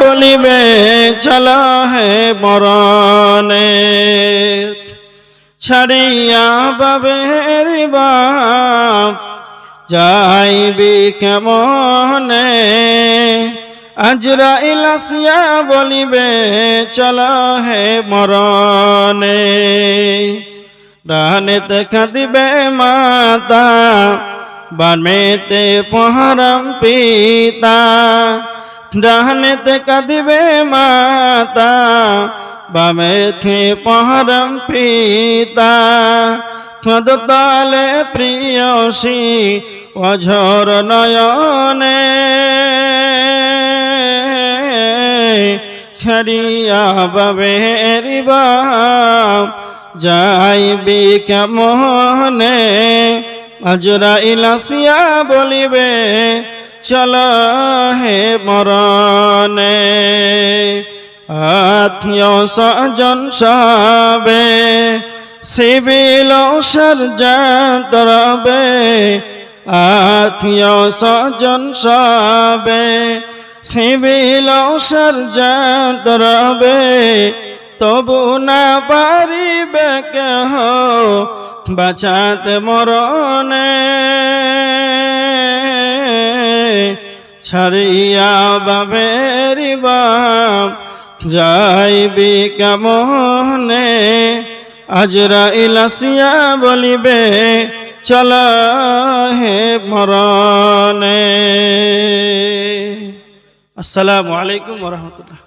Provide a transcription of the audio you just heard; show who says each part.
Speaker 1: বলিবে, চল হে মরণে। ছাড়িয়া বাবের বাপ যাইবি কেমনে? আজরাইল আসিয়া বলিবে, চল হে মরণে। ডানেতে কাঁদিবে মাতা, বামেতে পহরম পিতা। ডানেতে কাঁদিবে মাতা বামেতে পহরম পিতা। তলে প্রিয়সী অঝর নয়নে ছাড়িয়া বাবের বাপ যাইবি কেমনে? আজরা ইলাসিয়া বলিবে চল হে মরণে। আত্মীয় স্বজন সবে সিবিল সর্জন্ত আত্মীয় স্বজন সবে সিবিল সর্জন্ত তবু না পারিবে কেহ বাঁচাতে মরণে। ছাড়িয়া বাবের যাইবি কেমনে? আজরা ইলাসিয়া বলিবে চল হে মরণে। আসসালামু আলাইকুম রহমতুল্লাহ।